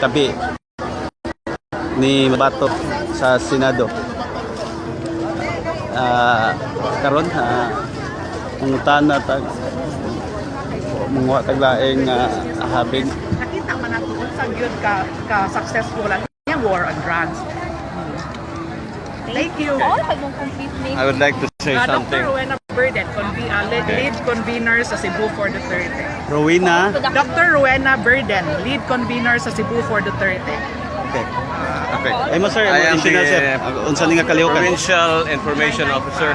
tabi ni Bato sa Senado. Ah, karon ah, mangutana tag mga taglaeng uh, habig nakita man nato sa gyud ka ka successful ang war on drugs. Thank you. Oh, pag complete. I would like to say Uh, something. Dr. Rowena Burden, conve- uh, lead, lead convener sa Cebu for Duterte. Rowena. Dr. Rowena Burden, lead convener sa Cebu for Duterte. Okay. Okay. Ay mo sir, I am the, sir. uh, Unsa ni nga kalihukan? Provincial Information Officer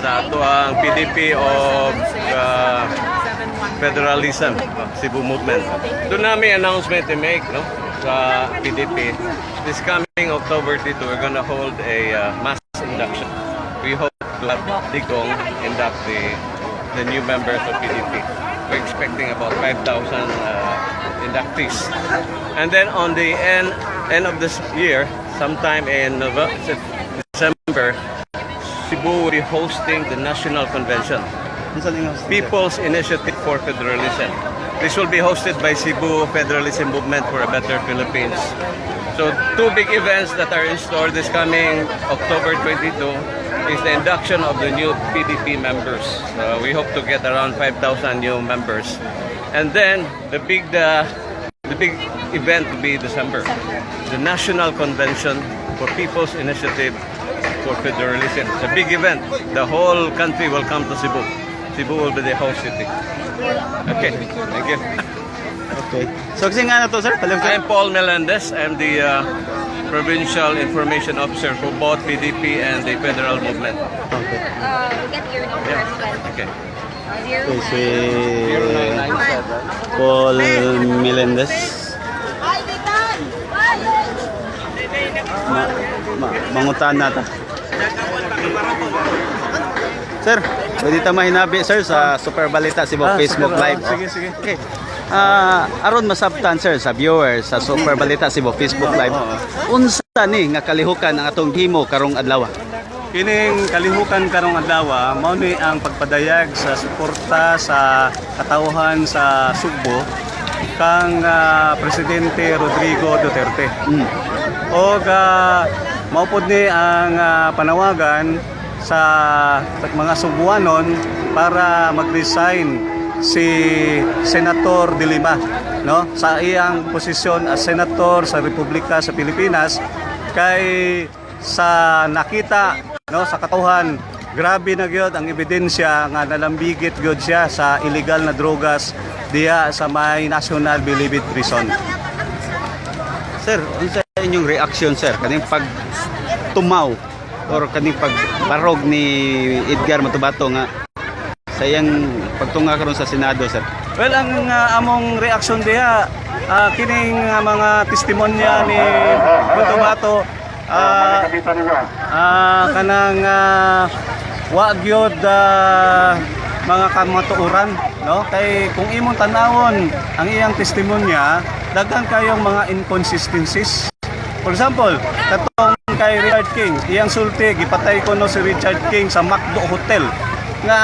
sa ato ang PDP o uh, Federalism Cebu Movement. Doon namin announcement to make no, sa PDP. This coming October 2, we're gonna hold a uh, mass induction. Have Digong induct the, the new members of PDP. We're expecting about 5,000 uh, inductees. And then on the end, end of this year, sometime in Nove- December, Cebu will be hosting the National Convention? People's Initiative for Federalism. This will be hosted by Cebu Federalism Movement for a Better Philippines. So two big events that are in store this coming October 22 is the induction of the new PDP members. Uh, we hope to get around 5,000 new members. And then the big uh, the big event will be December, the National Convention for People's Initiative for Federalism. It's a big event. The whole country will come to Cebu. Cebu will be the host city. Okay, thank you. Okay. So kasi nga na to sir, I'm Paul Melendez. I'm the uh, Provincial Information Officer for both PDP and the federal movement. Okay. Uh, get your number as well. Okay. Zero Okay, si Paul Melendez. Ma, ma, mangutan na ta. Sir, pwede ta mahinabi sir sa Super Balita Cebu Facebook Live. Sige, sige. Okay. Ah, aron masabtan sir sa viewers sa Super Balita Cebu Facebook Live. Unsa ni nga kalihukan ang atong himo karong adlaw? Kining kalihukan karong adlaw mao ni ang pagpadayag sa suporta sa katawhan sa Sugbo kang ah, presidente Rodrigo Duterte. Mm. O uh, ni ang ah, panawagan sa mga Subuanon para mag-resign si Senator De Lima no? Sa iyang posisyon as senator sa Republika sa Pilipinas kay sa nakita no? Sa katauhan grabe na gyud ang ebidensya nga nalambigit gyud siya sa illegal na drogas diya sa may National Bilibid Prison. Sir, unsa inyong reaction sir? Kaning pag tumaw or kaning pagbarog ni Edgar Matubato nga sa iyang pagtunga karon sa Senado sir. Well, ang uh, among reaksyon diha, uh, kining uh, mga testimonya ni Cotabato, uh, uh, kanang uh, wa gyud uh, mga kamatuoran, no? Kay kung imong tanawon ang iyang testimonya, daghan kayong mga inconsistencies. For example, katong kay Richard King, iyang sulti gipatay ko no si Richard King sa Macdo Hotel nga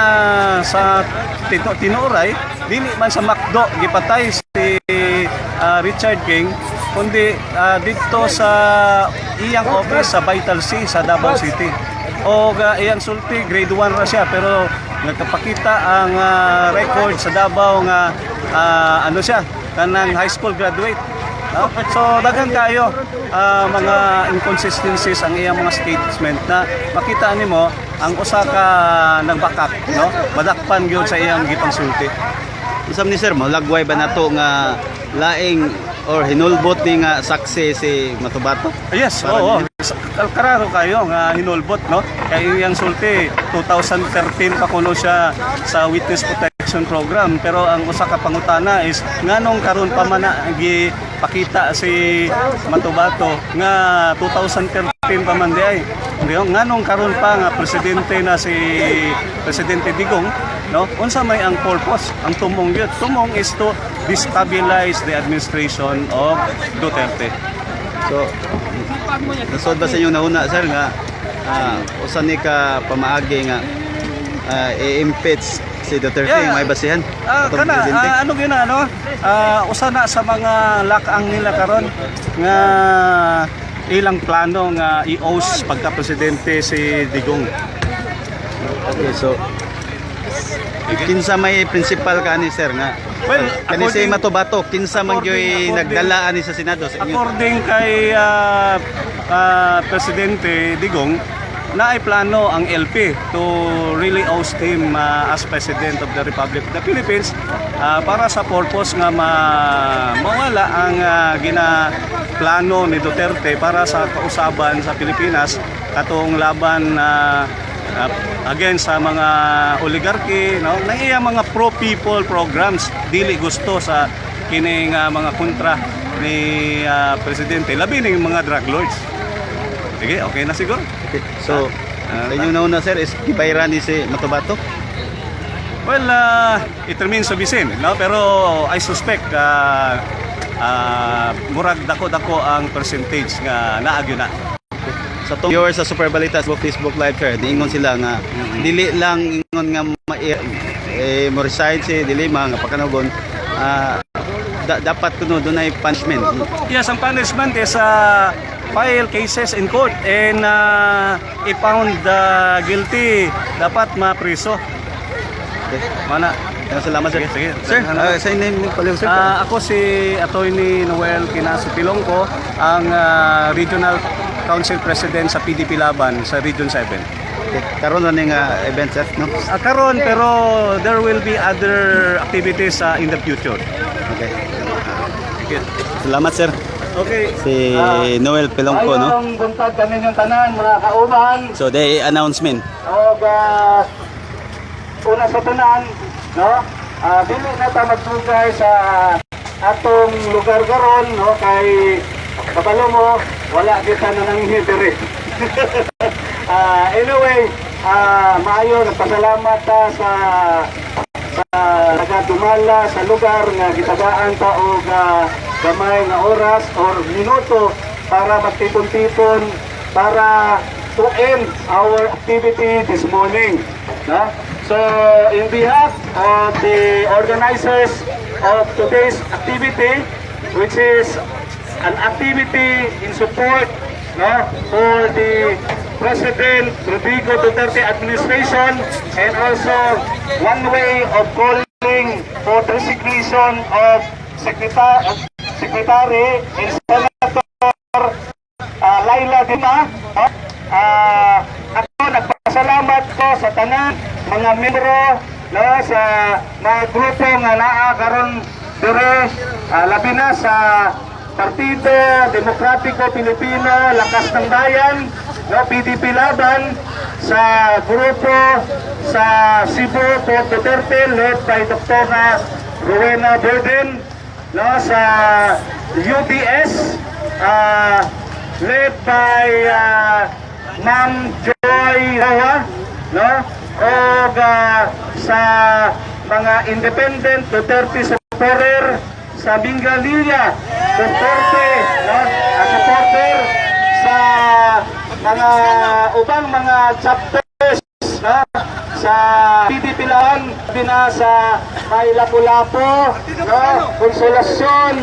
sa tino, tinuray dili man sa McDo gipatay si ah, Richard King kundi ah, dito sa iyang office sa Vital C sa Davao City. O ga iyang sulti grade 1 ra siya pero nagpakita ang ah, record sa Davao nga ah, ano siya kanang high school graduate. No? So daghan kayo ah, mga inconsistencies ang iyang mga statement na makita nimo ang usa ka nagbakak no madakpan gyud sa iyang gipang sulti. Usab ni sir mo lagway ba nato nga laing or hinulbot ni nga saksi si Matubato? Yes, oo. Kal- Kararo kayo nga hinulbot no kay iyang sulti 2013 pa kuno siya sa witness protection program pero ang usa ka pangutana is nganong karon pa man gipakita si Matubato nga 2013 pa man di ay Ngayon, nganong karon pa nga presidente na si Presidente Digong no unsa may ang purpose ang tumong gyud tumong is to destabilize the administration of Duterte So nasod ba sa inyong nauna sir nga ah, usa ni ka pamaagi nga ah, i-impeach Si Duterte, Yeah. may basihan. Ah, Atong kana presidente. ah, ano gyud na ano? Ah, usa na sa mga lakang nila karon nga ilang plano nga i-host pagka presidente si Digong. Okay, so kinsa may principal ka ni sir nga Well, kani si Matobato kinsa man gyoy nagdala ani sa senado sa According kay ah, ah, Presidente Digong, na ay plano ang LP to really oust him ah, as President of the Republic of the Philippines ah, para sa purpose nga ma mawala ang ah, ginaplano ni Duterte para sa kausaban sa Pilipinas katong laban na uh, against sa mga oligarchy no? Na iya mga pro people programs dili gusto sa kining ah, mga kontra ni ah, presidente labi ning mga drug lords sige okay na siguro. Okay. so Ah, sa inyong nauna sir is gibayra ni si Matobato? Well uh, it remains to be seen no? Pero i suspect uh, uh, murag dako-dako ang percentage nga naagyo na. Sa tong viewers sa Super Balita sa Facebook Live sir diingon sila nga dili lang ingon nga ma- eh, mo reside si Dilima nga pagkanagon ah, da- dapat kuno dunay punishment. Yes, ang punishment is uh, file cases in court and uh, if found uh, guilty, dapat mapriso. okay. Mana? Kaya salamat sir Sige, sige. sir ah, sa name mo pala sir Ah, ako si Attorney Noel Quinaso Pilongco, ang ah, Regional Council President sa PDP Laban sa Region 7. okay. karon na ning ah, event sir no Ah, karon pero there will be other activities ah, in the future. okay salamat sir Okay. si Noel Pelongco no Ayong buntag kami yung tanan, mga kauban. so the announcement Og ah, una sa tanan, no? Ah, dili na ta magsugay sa atong lugar karon, no? Kay kabalo mo, wala kita na nang dire. Ah, anyway, ah, maayo nagpasalamat ta sa sa nagadumala sa lugar nga gitagaan ta og ah, gamay nga oras or minuto para magtipon-tipon para to end our activity this morning. No? So, in behalf of the organizers of today's activity, which is an activity in support no, for the President Rodrigo Duterte administration and also one way of calling for the resignation of Secretary, Secretary and Senator uh, Laila Dima. Ah, ako nagpasalamat ko sa tanan mga membro no, sa mga grupo nga naa karon dire ah, labi na sa Partido Demokratiko Pilipino Lakas ng Bayan no, PDP Laban sa grupo sa Cebu Fort Duterte led by Dr. Rowena Burden no, sa UDS ah, led by ah, Ma'am Joy Rawa no o sa mga independent Duterte supporter sa Bingalilla Duterte no? At supporter sa mga ubang mga chapters no? Sa bina sa may Lapu-Lapu no? Konsolasyon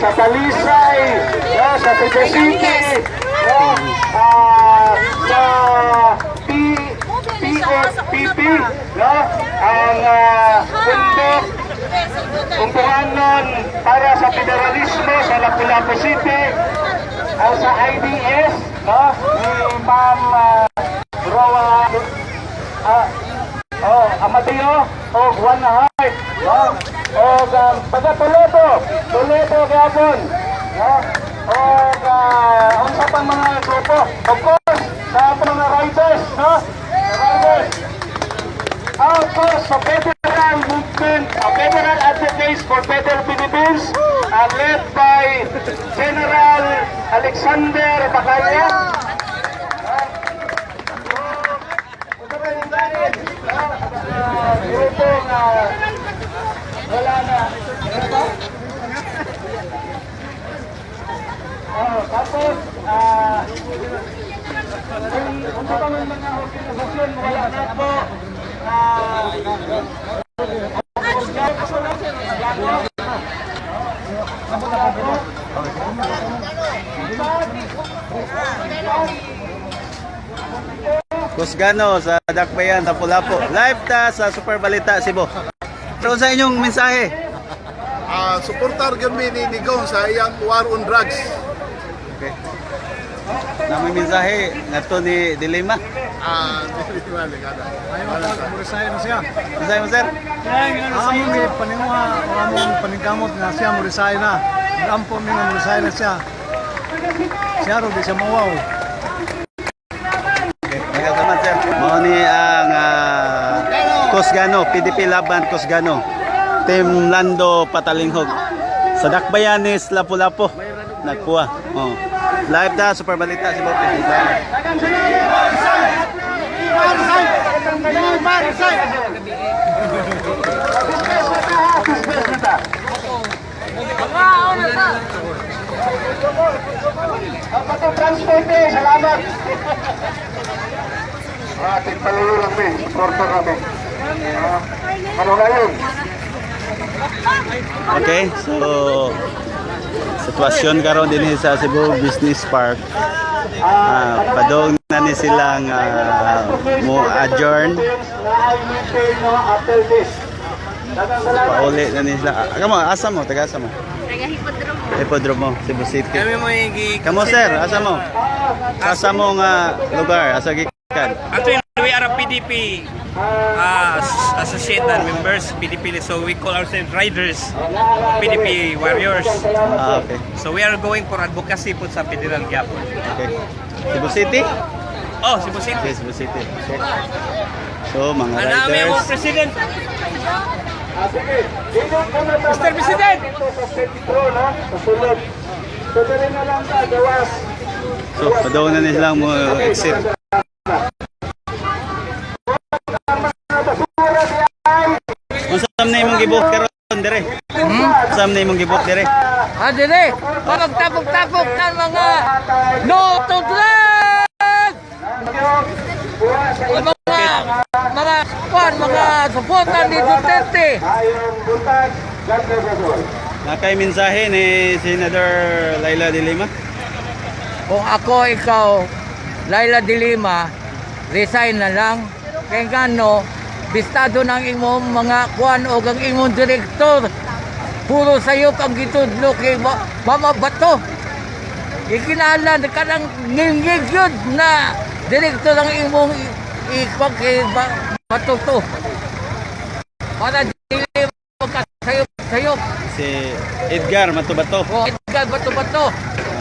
sa Talisay no? Sa Quezon City no? Ah, sa P no? Ang uh, bundok Umpuanon para sa federalismo sa Lapu-Lapu City uh, sa IDS no? Ni Ma'am uh, Roa ah, oh, Amadeo o Juan Heart no? O um, taga Toledo Toledo gapon no? O uh, unsa pang mga grupo of course sa mga riders no? Riders. Of course, sa movement, a federal advocates for federal Philippines, uh, led by General Alexander Bacaya. Grupo na wala na. Oh, tapos, ah, kung kung sa mga mga organisasyon, wala na po, ah, Kusgano sa Dakbayan, Tapu-Lapu. Live ta sa Super Balita Cebu. So sa inyong mensahe. Ah, suportar gyud mi ni Nigong sa iyang war on drugs. Okay. Na may mensahe ngadto ni Dilema. Ah, dili wala kada. Murisay na siya. Mensahe mo sir? Amon ni paninguha, amon paningkamot na siya murisay na. Ampo mi nga murisay na siya. Siya ro di siya mawaw. Okay. Salamat sir. Mao ni ang uh, Kusgano, PDP Laban Kusgano. Team Lando Patalinghog. Sa Dakbayanis Lapu-Lapu. Nagpuwa. Oh. Live ta Super Balita Cebu. Ating palulong mi, suportar kami. Ah, ano ngayon? Okay, so sitwasyon karon din sa Cebu Business Park. Ah, padong na ni silang ah, mo adjourn. Pauli na ni sila. Ah, Kamo, asa mo? Taga asa mo? Taga hipodromo. Ipodromo, Cebu City. Kami mo yung Kamo sir, asa mo? Asa mo nga lugar? Asa gikan? Actually, we are a PDP uh, associate and members, PDP. So we call ourselves riders, PDP warriors. Ah, okay. So we are going for advocacy po sa federal gyapon. Okay. Cebu City? Oh, Cebu City. Okay, Cebu City. Okay. So, mga Ang namin mo, riders. President. Mr. President! So, padong na ni silang mo exit. Na imong gibuhat karon dire? Hmm? Unsam na imong gibuhat dire? Ah, dire, magtapok-tapok ng mga no to drugs! Mga, mga, kwan, mga supportan ni Duterte. Nakay mensahe ni Senator Laila de Lima. Kung ako, ikaw, Laila de Lima, resign na lang. Kaya gano, bistado ng imong mga kwan o ang imong direktor. Puro sayop ang gitudlo kay Ma- Mama Bato. Ikinalan ka ng ngingig yun na direktor ng imong ipag kay Ba- Bato to. Para dili magkasayop-sayop. Si Edgar Matubato. O, Edgar Bato-Bato.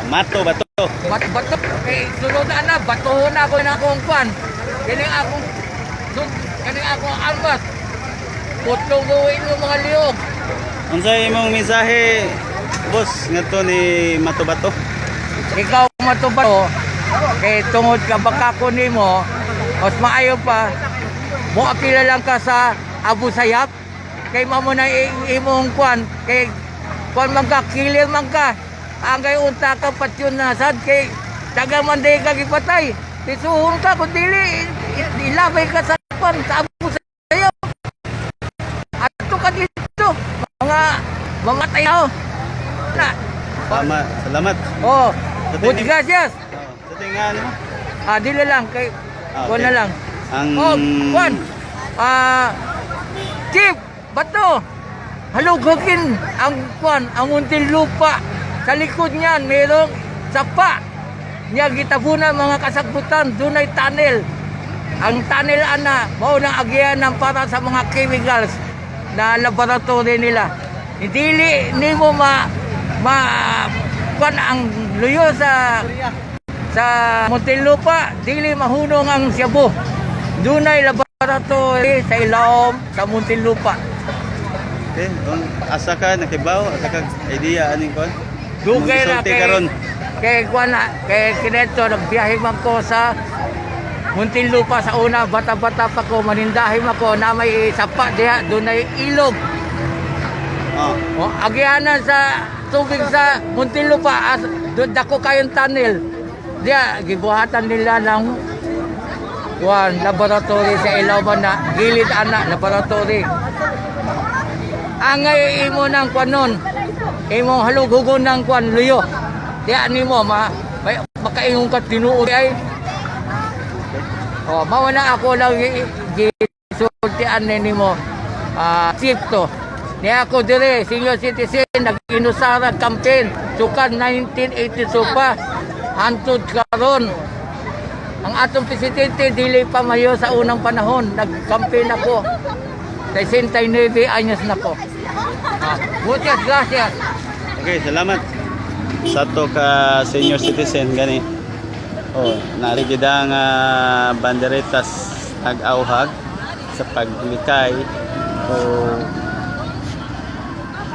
Mato Bato. Bat bato kay sunod na na batuhon ako na akong kwan. Kini akong sun- kini akong albat. Putlong gawin ng mga liog. Unsa imong mensahe boss ngadto ni Mato Bato? Ikaw matubato kay tungod ka baka ko nimo mas maayo pa mo apila lang ka sa Abu Sayyaf kay mamo na imong kwan kay kwan man ka man ka angay unta ka patyon na sad kay taga man day ka gipatay tisuhon ka kun dili ilabay ka sa mga tayo na Tama, salamat. oh tinig- gracias Oh, sa tingan mo. Ah, dili lang kay Ah, okay. na lang. Ang Oh, kuwan. Ah, Chief, bato. Halugugin ang kuwan, ang until lupa. Sa likod niyan mayroong sapa. Niya gitabunan mga kasagbutan, dunay tunnel. Ang tunnel ana, mao nang agyanan para sa mga chemicals na laboratory nila. Dili nimo ma ma kuwan ang luyo sa sa Muntinlupa, dili mahunong ang Cebu. Dunay laboratory sa ilawom sa Muntinlupa. Okay, um, asa ka nakibaw, asa ka idea aning kon? Dugay na kay karon. kay kuan kay kineto nagbiyahe man ko sa Muntinlupa sa una bata-bata pa ko manindahi man ko na may sapa diha dunay ilog. Oh, O agyanan sa tubig sa Muntinlupa doon dako kayong tunnel. Diya gibuhatan nila ng kuan laboratory sa Ilawban na gilid ana laboratory. Angay imo ng kuan nun. Imo halugugon ng kuan luyo. Diya nimo ma May makaingon ka tinuod ay. Oh, mao na ako lang gi- gisultian ni mo. Ah, chief to. Ni ako dire, senior citizen, nag-inusara campaign. Sukan 1982 pa. Hantod karon. Ang atong presidente, dili pa mayo sa unang panahon. Nag-campaign ako. 69 anyos na ko. Ah, muchas gracias. Okay, salamat. Sa to ka senior citizen gani. Oh, narigid ang uh, banderetas ag-auhag sa paglikay o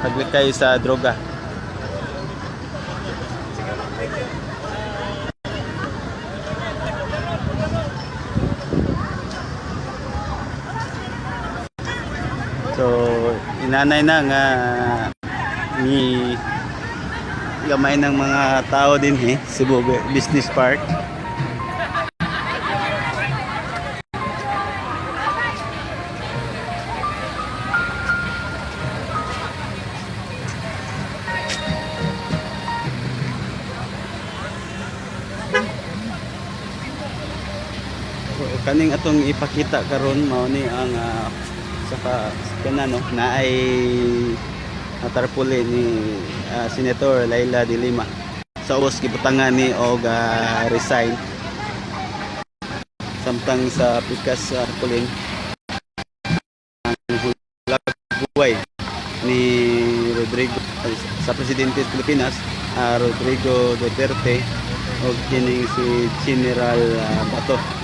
paglikay sa droga. So, inanay na nga ni gamay ng mga tao din eh, Cebu Business Park. Kaning atong ipakita karon mao ni ang ah, saka kana no? Na ay natarpuli ni ah, Senator Laila de Lima. Sa ubos gibutangan ni og ah, resign. Samtang sa pikas sa uh, ang hulagway ni Rodrigo sa presidente sa Pilipinas ah, Rodrigo Duterte o kining si General ah, Bato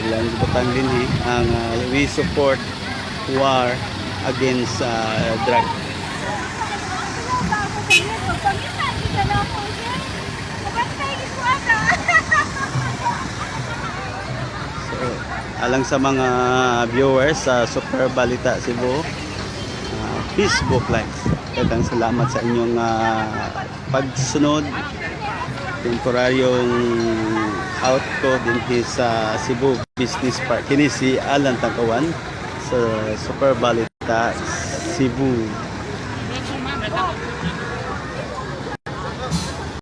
ilang gibutan din eh, ang ah, we support war against ah, drug So, alang sa mga viewers sa Super Balita Cebu, uh, Facebook likes. Dagang salamat sa inyong ah, pagsunod. Temporaryong out ko din sa Cebu Business Park. Kini si Alan Tangkawan sa Super Balita Cebu